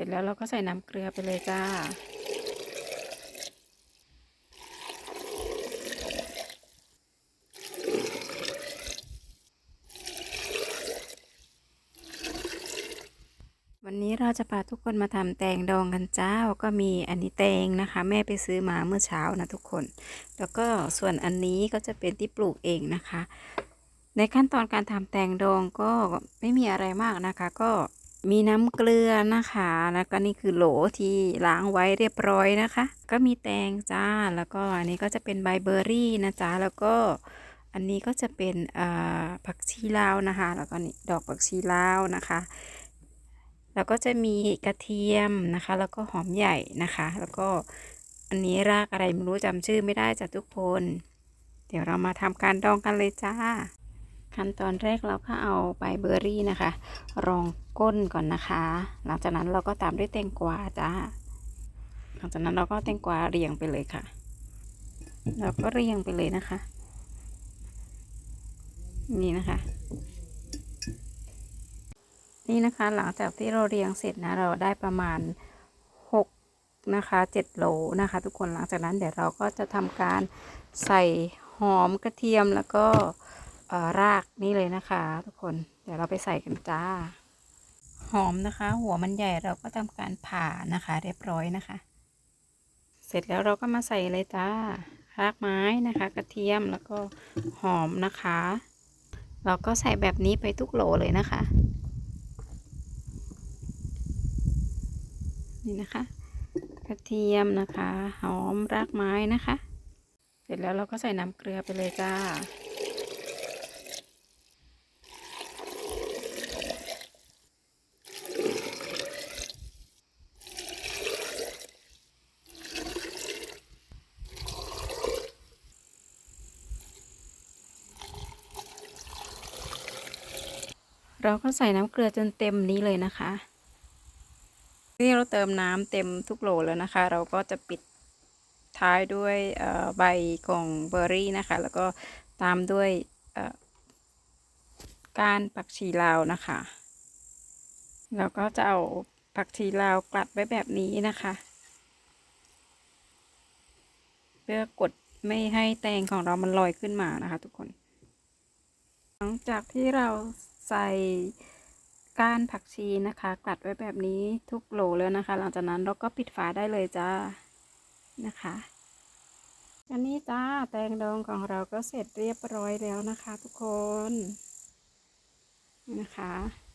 สร็จแล้วเราก็ใส่น้ำเกลือไปเลยจ้า วันนี้เราจะพาทุกคนมาทำแตงดองกันจ้า ก็มีอันนี้แตงนะคะ แม่ไปซื้อมาเมื่อเช้านะทุกคน แล้วก็ส่วนอันนี้ก็จะเป็นที่ปลูกเองนะคะ ในขั้นตอนการทำแตงดองก็ไม่มีอะไรมากนะคะ ก็ มีน้ำเกลือนะคะ แล้วก็นี่คือโหลที่ล้างไว้เรียบร้อยนะคะ ก็มีแตงจ้า แล้วก็อันนี้ก็จะเป็นใบเบอร์รี่นะจ๊ะ แล้วก็อันนี้ก็จะเป็นผักชีลาวนะคะ แล้วก็นี่ดอกผักชีลาวนะคะ แล้วก็จะมีกระเทียมนะคะ แล้วก็หอมใหญ่นะคะ แล้วก็อันนี้รากอะไรไม่รู้จำชื่อไม่ได้จ้ะทุกคน เดี๋ยวเรามาทำการดองกันเลยจ้า ขั้นตอนแรกเราก็เอาใบเบอร์รี่นะคะ รองก้นก่อนนะคะ หลังจากนั้นเราก็ตามด้วยแตงกวาจ้าหลังจากนั้นเราก็แตงกวาเรียงไปเลยค่ะ เราก็เรียงไปเลยนะคะ นี่นะคะ นี่นะคะหลังจากที่เราเรียงเสร็จนะเราได้ประมาณ6นะคะ7โหลนะคะ ทุกคนหลังจากนั้นเดี๋ยวเราก็จะทำการใส่หอมกระเทียมแล้วก็ รากนี่เลยนะคะ ทุกคนเดี๋ยวเราไปใส่กันจ้า หอมนะคะ หัวมันใหญ่เราก็ทำการผ่านะคะ เรียบร้อยนะคะ เสร็จแล้วเราก็มาใส่เลยจ้ารากไม้นะคะ กระเทียมแล้วก็หอมนะคะ เราก็ใส่แบบนี้ไปทุกโหลเลยนะคะ นี่นะคะ กระเทียมนะคะ หอมรากไม้นะคะ เสร็จแล้วเราก็ใส่น้ำเกลือไปเลยจ้า เราก็ใส่น้ำเกลือจนเต็มนี้เลยนะคะ นี่เราเติมน้ำเต็มทุกโหลแล้วนะคะ เราก็จะปิดท้ายด้วยใบของเบอร์รี่นะคะ แล้วก็ตามด้วยก้านผักชีลาวนะคะเราก็จะเอาผักชีลาวกลัดไว้แบบนี้นะคะ เพื่อกดไม่ให้แตงของเรามันลอยขึ้นมานะคะ ทุกคน หลังจากที่เรา ใส่ก้านผักชีนะคะกลัดไว้แบบนี้ทุกโหลแล้วนะคะ หลังจากนั้นเราก็ปิดฝาได้เลยจ้านะคะ อันนี้จ้าแตงดองของเราก็เสร็จเรียบร้อยแล้วนะคะ ทุกคนนะคะ